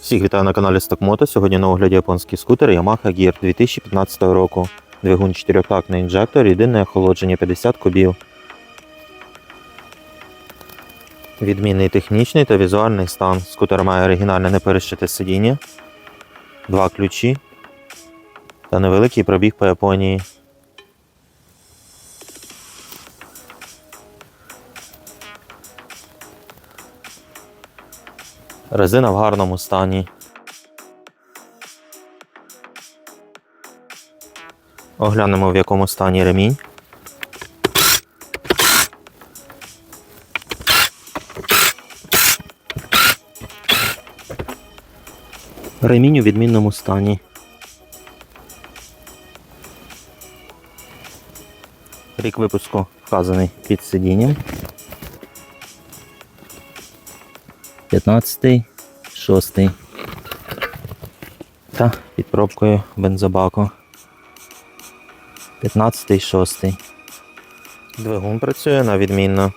Всіх вітаю на каналі Stockmoto. Сьогодні на огляді японський скутер Yamaha Gear 2015 року. Двигун 4-тактний інжектор, єдине охолодження 50 кубів. Відмінний технічний та візуальний стан. Скутер має оригінальне неперешите сидіння, два ключі та невеликий пробіг по Японії. Резина в гарному стані. Оглянемо в якому стані ремінь. Ремінь у відмінному стані. Рік випуску вказаний під сидінням. 15, 6. Та під пробкою бензобаку. 15, 6. Двигун працює на відмінно.